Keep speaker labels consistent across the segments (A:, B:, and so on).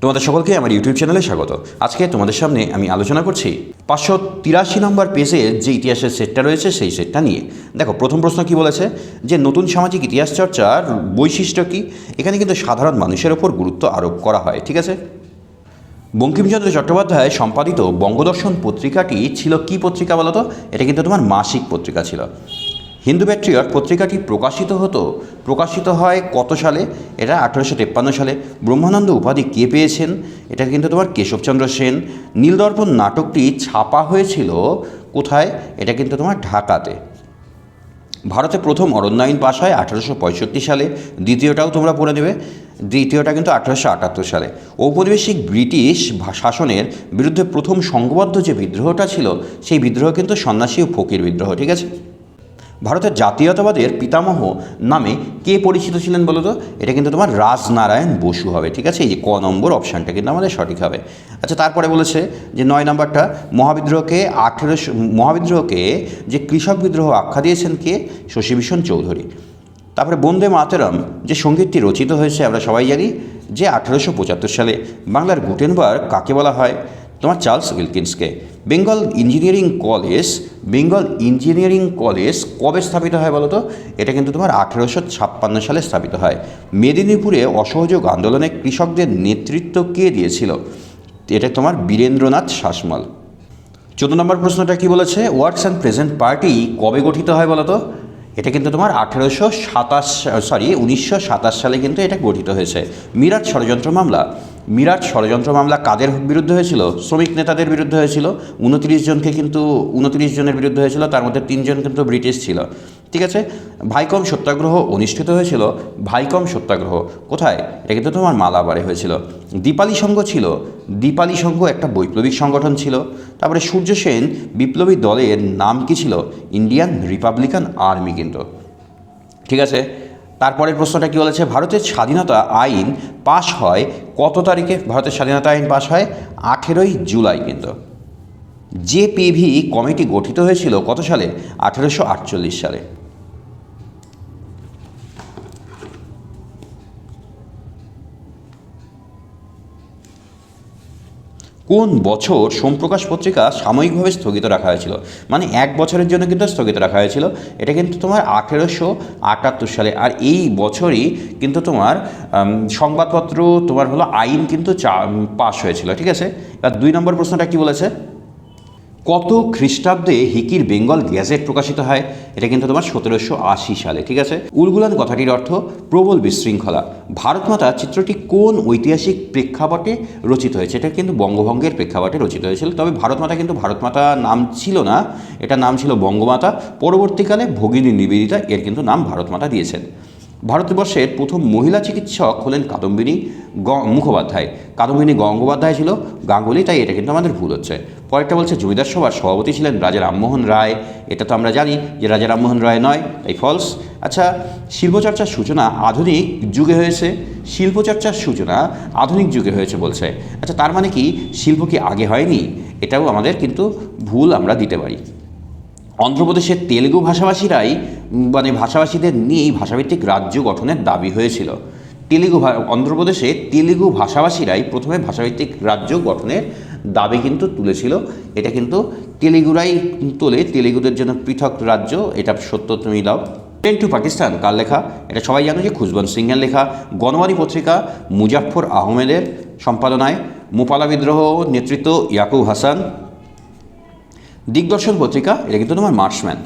A: তোমাদের সকলকে আমার ইউটিউব চ্যানেলে স্বাগত। আজকে তোমাদের সামনে আমি আলোচনা করছি পাঁচশো তিরাশি নম্বর পেজে যে ইতিহাসের সেটটা রয়েছে সেই সেটটা নিয়ে। দেখো, প্রথম প্রশ্ন কি বলেছে? যে নতুন সামাজিক ইতিহাস চর্চার বৈশিষ্ট্য কি? এখানে কিন্তু সাধারণ মানুষের ওপর গুরুত্ব আরোপ করা হয়, ঠিক আছে? বঙ্কিমচন্দ্র চট্টোপাধ্যায় সম্পাদিত বঙ্গদর্শন পত্রিকাটি ছিল কি পত্রিকা বলতো? এটা কিন্তু তোমার মাসিক পত্রিকা ছিল। হিন্দু প্যাট্রিয়ট পত্রিকাটি প্রকাশিত হতো, প্রকাশিত হয় কত সালে? এটা আঠেরোশো তেপ্পান্ন সালে। ব্রহ্মানন্দ উপাধি কে পেয়েছেন? এটা কিন্তু তোমার কেশবচন্দ্র সেন। নীলদর্পণ নাটকটি ছাপা হয়েছিল কোথায়? এটা কিন্তু তোমার ঢাকাতে। ভারতে প্রথম অরণ্যায়ন পাশ হয় আঠারোশো পঁয়ষট্টি সালে। দ্বিতীয়টাও তোমরা পড়ে নেবে। দ্বিতীয়টা কিন্তু আঠারোশো আটাত্তর সালে। ঔপনিবেশিক ব্রিটিশ শাসনের বিরুদ্ধে প্রথম সংঘবদ্ধ যে বিদ্রোহটা ছিল, সেই বিদ্রোহ কিন্তু সন্ন্যাসী ও ফকির বিদ্রোহ, ঠিক আছে? ভারতের জাতীয়তাবাদের পিতামহ নামে কে পরিচিত ছিলেন বলো তো? এটা কিন্তু তোমার রাজনারায়ণ বসু হবে, ঠিক আছে? এই যে ক নম্বর অপশানটা কিন্তু আমাদের সঠিক হবে। আচ্ছা তারপরে বলেছে যে নয় নম্বরটা, মহাবিদ্রোহকে আঠেরোশো, মহাবিদ্রোহকে যে কৃষক বিদ্রোহ আখ্যা দিয়েছেন কে? শশীভূষণ চৌধুরী। তারপরে বন্দে মাতরম, যে সঙ্গীতটি রচিত হয়েছে, আমরা সবাই জানি, যে আঠেরোশো পঁচাত্তর সালে বাংলার গুটেনবার্গ কাকে বলা হয়? তোমার Charles উইলকিন্সকে। Bengal engineering college, Bengal engineering college কবে স্থাপিত হয় বলো তো? এটা কিন্তু তোমার আঠেরোশো ছাপ্পান্ন সালে স্থাপিত হয়। মেদিনীপুরে অসহযোগ আন্দোলনে কৃষকদের নেতৃত্ব কে দিয়েছিল? এটা তোমার বীরেন্দ্রনাথ শাসমল। চোদ্দ নম্বর প্রশ্নটা কি বলেছে? ওয়ার্কস অ্যান্ড প্রেজেন্ট পার্টি কবে গঠিত হয় বলো তো? এটা কিন্তু তোমার আঠেরোশো সাতাশ সরি উনিশশো সাতাশ সালে কিন্তু এটা গঠিত হয়েছে। মিরাট ষড়যন্ত্র মামলা। মিরাট ষড়যন্ত্র মামলা কাদের বিরুদ্ধে হয়েছিল? শ্রমিক নেতাদের বিরুদ্ধে হয়েছিল। উনত্রিশ জনকে কিন্তু, উনত্রিশ জনের বিরুদ্ধে হয়েছিল, তার মধ্যে তিনজন কিন্তু ব্রিটিশ ছিল। ঠিক আছে? ভাইকম সত্যাগ্রহ অনুষ্ঠিত হয়েছিল। ভাইকম সত্যাগ্রহ, কোথায়? এটা কিন্তু তোমার মালাবারে হয়েছিল। দীপালি সংঘ ছিল। দীপালি সংঘ একটা বৈপ্লবিক সংগঠন ছিল। তারপরে সূর্য সেন বিপ্লবী দলের নাম কি ছিল? ইন্ডিয়ান রিপাবলিকান আর্মি কিন্তু। ঠিক আছে? তারপরের প্রশ্নটা কী বলেছে? ভারতের স্বাধীনতা আইন পাশ হয় কত তারিখে? ভারতের স্বাধীনতা আইন পাশ হয় আঠেরোই জুলাই কিন্তু। জেপিভি কমিটি গঠিত হয়েছিল কত সালে? আঠেরোশো আটচল্লিশ সালে। কোন বছর সোমপ্রকাশ পত্রিকা সাময়িকভাবে স্থগিত রাখা হয়েছিল? মানে এক বছরের জন্য কিন্তু স্থগিত রাখা হয়েছিল। এটা কিন্তু তোমার আঠেরোশো আটাত্তর সালে। আর এই বছরই কিন্তু তোমার সংবাদপত্র তোমার হলো আইন কিন্তু চা পাশ হয়েছিল। ঠিক আছে? এবার দুই নম্বর প্রশ্নটা কি বলেছে? কত খ্রিস্টাব্দে হিকির বেঙ্গল গ্যাজেট প্রকাশিত হয়, এটা কিন্তু তোমার সতেরোশো আশি সালে, ঠিক আছে? উলগুলান কথাটির অর্থ প্রবল বিশৃঙ্খলা। ভারতমাতা চিত্রটি কোন ঐতিহাসিক প্রেক্ষাপটে রচিত হয়েছে? এটা কিন্তু বঙ্গভঙ্গের প্রেক্ষাপটে রচিত হয়েছিল, তবে ভারতমাতা কিন্তু ভারতমাতা নাম ছিল না, এটা নাম ছিল বঙ্গমাতা। পরবর্তীকালে ভগিনী নিবেদিতা এর কিন্তু নাম ভারতমাতা দিয়েছেন। ভারতবর্ষের প্রথম মহিলা চিকিৎসক হলেন কাদম্বিনী গ মুখোপাধ্যায়। কাদম্বিনী গঙ্গোপাধ্যায় ছিল গাঙ্গুলি, তাই এটা কিন্তু আমাদের ভুল হচ্ছে। পরেরটা বলছে জমিদার সভার সভাপতি ছিলেন রাজা রামমোহন রায়। এটা তো আমরা জানি যে রাজা রামমোহন রায় নয়, তাই ফলস আচ্ছা শিল্পচর্চার সূচনা আধুনিক যুগে হয়েছে, শিল্পচর্চার সূচনা আধুনিক যুগে হয়েছে বলছে। আচ্ছা তার মানে কি শিল্প কি আগে হয়নি? এটাও আমাদের কিন্তু ভুল আমরা দিতে পারি। অন্ধ্রপ্রদেশের তেলেগু ভাষাভাষীরাই মানে ভাষাভাষীদের নিয়েই ভাষাভিত্তিক রাজ্য গঠনের দাবি হয়েছিল। তেলেগু অন্ধ্রপ্রদেশে তেলেগু ভাষাভাষীরাই প্রথমে ভাষাভিত্তিক রাজ্য গঠনের দাবি কিন্তু তুলেছিল। এটা কিন্তু তেলেগুরাই তোলে, তেলেগুদের জন্য পৃথক রাজ্য, এটা সত্য তুমি লাভ। ট্রেন টু পাকিস্তান, কার লেখা? এটা সবাই জানো যে খুশবন্ত সিংয়ের লেখা। গণবাদী পত্রিকা মুজাফর আহমেদের সম্পাদনায়। মুপালা বিদ্রোহ নেতৃত্ব ইয়াকুব হাসান। দিগদর্শন পত্রিকা, এটা কিন্তু তোমার মার্সম্যান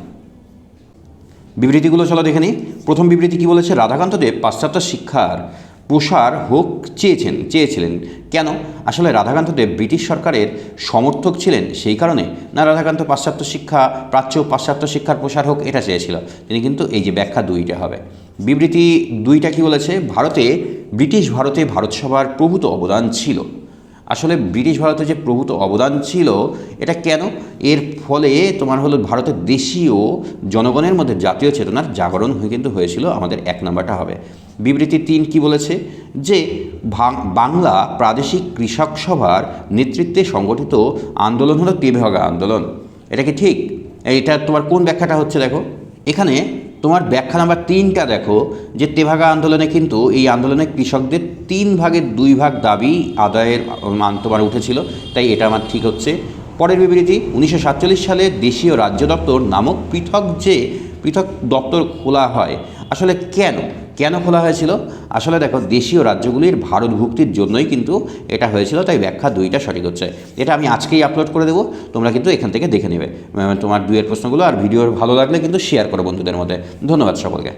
A: বিবৃতিগুলো চলো দেখে নিই। প্রথম বিবৃতি কি বলেছে? রাধাকান্ত দেব পাশ্চাত্য শিক্ষার প্রসার হোক চেয়েছেন, চেয়েছিলেন। কেন? আসলে রাধাকান্ত দেব ব্রিটিশ সরকারের সমর্থক ছিলেন সেই কারণে। না রাধাকান্ত পাশ্চাত্য শিক্ষা, প্রাচ্য পাশ্চাত্য শিক্ষার প্রসার হোক, এটা চেয়েছিল। তিনি কিন্তু এই যে ব্যাখ্যা দুইটা হবে। বিবৃতি দুইটা কি বলেছে? ভারতে, ব্রিটিশ ভারতে ভারত সভার প্রভূত অবদান ছিল। আসলে ব্রিটিশ ভারতে যে প্রভূত অবদান ছিল, এটা কেন? এর ফলে তোমার হলো ভারতের দেশীয় জনগণের মধ্যে জাতীয় চেতনার জাগরণ হয়ে কিন্তু হয়েছিল, আমাদের এক নাম্বারটা হবে। বিবৃতি তিন কি বলেছে? যে বাংলা প্রাদেশিক কৃষক সভার নেতৃত্বে সংগঠিত আন্দোলন হলো তেভাগা আন্দোলন। এটা কি ঠিক? এটা তোমার কোন ব্যাখ্যাটা হচ্ছে দেখো। এখানে তোমার ব্যাখ্যা নাম্বার তিনটা দেখো, যে তেভাগা আন্দোলনে কিন্তু এই আন্দোলনে কৃষকদের তিন ভাগের দুই ভাগ দাবি আদায়ের মান তোমার উঠেছিল, তাই এটা আমার ঠিক হচ্ছে। পরের বিবৃতি, উনিশশো সাতচল্লিশ সালে দেশীয় রাজ্য দপ্তর নামক পৃথক যে, পৃথক দপ্তর খোলা হয় আসলে কেন? কেন খোলা হয়েছিল? আসলে দেখো, দেশীয় রাজ্যগুলির ভারতভুক্তির জন্যই কিন্তু এটা হয়েছিল, তাই ব্যাখ্যা দুইটা সঠিক হচ্ছে। এটা আমি আজকেই আপলোড করে দেবো, তোমরা কিন্তু এখান থেকে দেখে নেবে। তোমার দুয়ের প্রশ্নগুলো আর ভিডিওর ভালো লাগলে কিন্তু শেয়ার করো বন্ধুদের মধ্যে। ধন্যবাদ সকলকে।